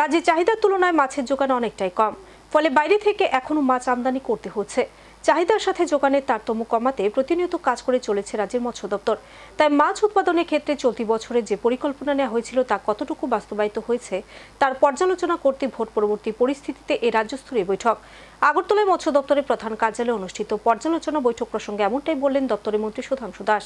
রাজ্যে চাহিদার তুলনায় মাছের যোগান অনেকটাই কম। ফলে বাইরে থেকে এখনও মাছ আমদানি করতে হচ্ছে। চাহিদার সাথে যোগানের তারতম্য কমাতে প্রতিনিয়ত কাজ করে চলেছে রাজ্যের মৎস্য দপ্তর। তাই মাছ উৎপাদনের ক্ষেত্রে চলতি বছরে যে পরিকল্পনা নেওয়া হয়েছিল তা কতটুকু বাস্তবায়িত হয়েছে, তার পর্যালোচনা করতে ভোট পরবর্তী পরিস্থিতিতে এ রাজ্যস্তরীয় বৈঠক। আগরতলায় মৎস্য দপ্তরের প্রধান কার্যালয়ে অনুষ্ঠিত পর্যালোচনা বৈঠক প্রসঙ্গে এমনটাই বললেন দপ্তরের মন্ত্রী সুধাংশু দাস।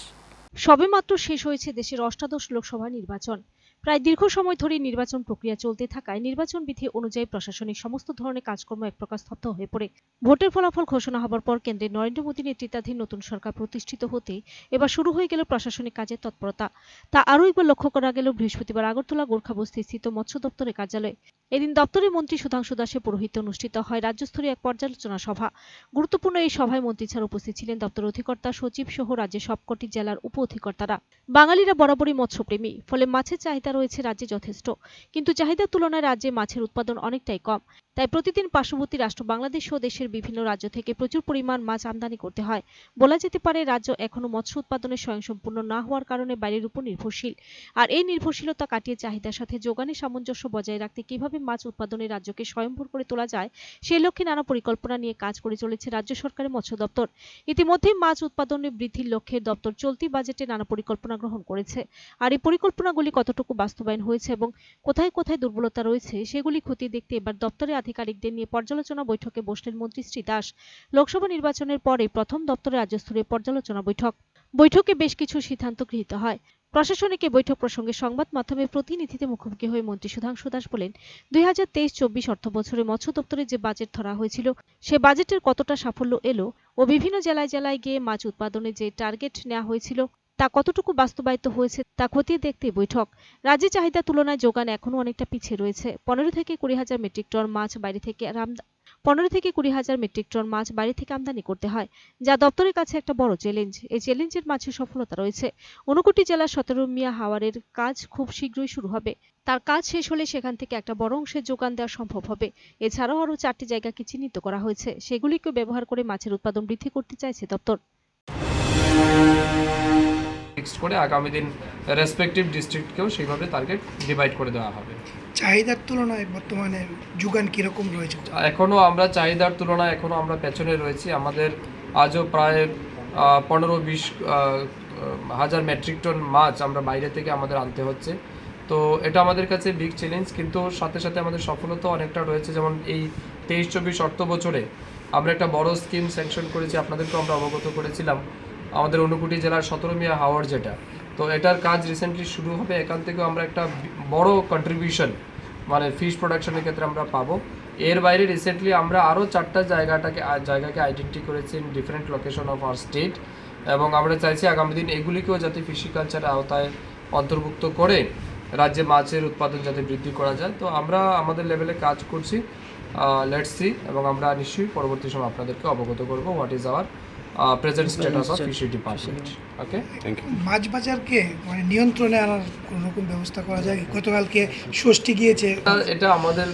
সবেমাত্র শেষ হয়েছে দেশের অষ্টাদশ লোকসভা নির্বাচন। প্রায় দীর্ঘ সময় ধরে নির্বাচন প্রক্রিয়া চলতে থাকায় নির্বাচন বিধি অনুযায়ী প্রশাসনিক সমস্ত ধরনের কাজকর্ম এক প্রকার স্তব্ধ হয়ে পড়ে। ভোটের ফলাফল ঘোষণা হবার পর কেন্দ্রে নরেন্দ্র মোদী নেতৃত্বাধীন নতুন সরকার প্রতিষ্ঠিত হতে এবার শুরু হয়ে গেল প্রশাসনিক কাজের তৎপরতা। তা আরও একবার লক্ষ্য করা গেল বৃহস্পতিবার আগরতলা গোর্খাবস্তি স্থিত মৎস্য দপ্তরের কার্যালয়ে। এদিন দপ্তরের মন্ত্রী সুধাংশু দাসের পৌরোহিত্যে অনুষ্ঠিত হয় রাজ্যস্তরীয় এক পর্যালোচনা সভা। গুরুত্বপূর্ণ এই সভায় মন্ত্রী ছাড়া উপস্থিত ছিলেন দপ্তর অধিকর্তা, সচিব সহ রাজ্যের সবকটি জেলার উপ অধিকর্তারা বাঙালিরা বরাবরই মৎস্যপ্রেমী, ফলে মাছের চাহিদা রয়েছে রাজ্যে যথেষ্ট। কিন্তু চাহিদার তুলনায় রাজ্যে মাছের উৎপাদন অনেকটাই কম। তাই প্রতিদিন পার্শ্ববর্তী রাষ্ট্র বাংলাদেশ সহ দেশের বিভিন্ন রাজ্য থেকে প্রচুর পরিমাণ মাছ আমদানি করতে হয়। বলা যেতে পারে, রাজ্য এখনও মৎস্য উৎপাদনে স্বয়ংসম্পূর্ণ না হওয়ার কারণে বাইরের উপর নির্ভরশীল। আর এই নির্ভরশীলতা কাটিয়ে চাহিদার সাথে যোগানের সামঞ্জস্য বজায় রাখতে কীভাবে মাছ উৎপাদনে রাজ্যকে স্বয়ংভর করে তোলা যায় সেই লক্ষ্যে নানা পরিকল্পনা নিয়ে কাজ করে চলেছে রাজ্য সরকারের মৎস্য দপ্তর। ইতিমধ্যেই মাছ উৎপাদনে বৃদ্ধির লক্ষ্যে দপ্তর চলতি বাজেটে নানা পরিকল্পনা গ্রহণ করেছে। আর এই পরিকল্পনাগুলি কতটুকু বাস্তবায়ন হয়েছে এবং কোথায় কোথায় দুর্বলতা রয়েছে, সেগুলি খতিয়ে দেখতে এবার দপ্তরের আধিকারিকদের নিয়ে পর্যালোচনা বৈঠকে বসলেন মন্ত্রী শ্রী দাস। লোকসভা নির্বাচনের পরে প্রথম দপ্তরের রাজ্যস্তরীয় পর্যালোচনা বৈঠক। বৈঠকে বেশ কিছু সিদ্ধান্ত গৃহীত হয়। প্রশাসনিক বৈঠক প্রসঙ্গে সংবাদ মাধ্যমের প্রতিনিধিতে মুখোমুখি হয়ে মন্ত্রী সুধাংশু দাস বলেন, দুই হাজার তেইশ চব্বিশ অর্থ বছরে মৎস্য দপ্তরে যে বাজেট ধরা হয়েছিল, সে বাজেটের কতটা সাফল্য এলো ও বিভিন্ন জেলায় জেলায় গিয়ে মাছ উৎপাদনে যে টার্গেট নেওয়া হয়েছিল তা কতটুকু বাস্তবায়িত হয়েছে তা খতিয়ে দেখতে বৈঠক। রাজ্যে চাহিদা তুলনায় যোগান এখনও অনেকটা পিছিয়ে রয়েছে। পনেরো থেকে কুড়ি হাজার মেট্রিক টন মাছ বাইরে থেকে পনেরো থেকে কুড়ি হাজার মেট্রিক টন মাছ বাইরে থেকে আমদানি করতে হয়, যা দপ্তরের কাছে একটা বড় চ্যালেঞ্জ এই চ্যালেঞ্জের মাঝে সফলতা রয়েছে। ঊনকোটি জেলার সতেরো মিয়া হাওয়ারের কাজ খুব শীঘ্রই শুরু হবে। তার কাজ শেষ হলে সেখান থেকে একটা বড় অংশের যোগান দেওয়া সম্ভব হবে। এছাড়াও আরও চারটি জায়গাকে চিহ্নিত করা হয়েছে। সেগুলিকে ব্যবহার করে মাছের উৎপাদন বৃদ্ধি করতে চাইছে দপ্তর। করে আগামী দিন রেসপেক্টিভ ডিস্ট্রিক্টকেও সেইভাবে টার্গেট ডিভাইড করে দেওয়া হবে। চাহিদার তুলনায় বর্তমানে যোগান কীরকম রয়েছে? এখনও আমরা চাহিদার তুলনায় এখনও আমরা পেছনে রয়েছি। আমাদের আজও প্রায় পনেরো বিশ হাজার মেট্রিক টন মাছ আমরা বাইরে থেকে আমাদের আনতে হচ্ছে। তো এটা আমাদের কাছে বিগ চ্যালেঞ্জ কিন্তু সাথে সাথে আমাদের সফলতা অনেকটা রয়েছে। যেমন এই তেইশ চব্বিশ অর্থ বছরে আমরা একটা বড় স্কিম স্যাংশন করেছি আপনাদেরকেও আমরা অবগত করেছিলাম। আমাদের অনুকুটি জেলার সতেরো মিয়া হাওয়ার যেটা। তো এটার কাজ রিসেন্টলি শুরু হবে, এখান থেকেও আমরা একটা বড় কন্ট্রিবিউশন মানে ফিশ প্রোডাকশনের ক্ষেত্রে আমরা পাবো। এর বাইরে রিসেন্টলি আমরা আরও চারটা জায়গাটাকে জায়গাকে আইডেন্টি করেছি in different location of our state এবং আমরা চাইছি আগামী দিন এগুলিকেও যাতে ফিশিকালচারের আওতায় অন্তর্ভুক্ত করে রাজ্যে মাছের উৎপাদন যাতে বৃদ্ধি করা যায়। তো আমরা আমাদের লেভেলে কাজ করছি। লেটস সি এবং আমরা নিশ্চয়ই পরবর্তী সময় আপনাদেরকে অবগত করব what is our present status of fishery department okay thank you মাছ বাজারকে মানে নিয়ন্ত্রণে আনার কোনো রকম ব্যবস্থা করা যায়? গতকালকে ষষ্ঠী গিয়েছে। এটা- আমাদের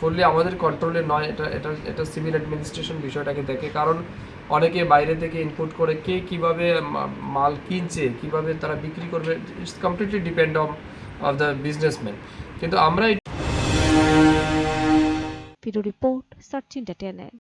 ফুললি আমাদের কন্ট্রোলে নয়। এটা এটা এটা সিভিল অ্যাডমিনিস্ট্রেশন বিষয়টাকে দেখে। কারণ অনেকে বাইরে থেকে ইনপুট করে কে কীভাবে মাল কিনছে কীভাবে তারা বিক্রি করবে it's completely depend on of the businessman কিন্তু আমরা রিপোর্ট সার্চ ইন্টারটেনমেন্ট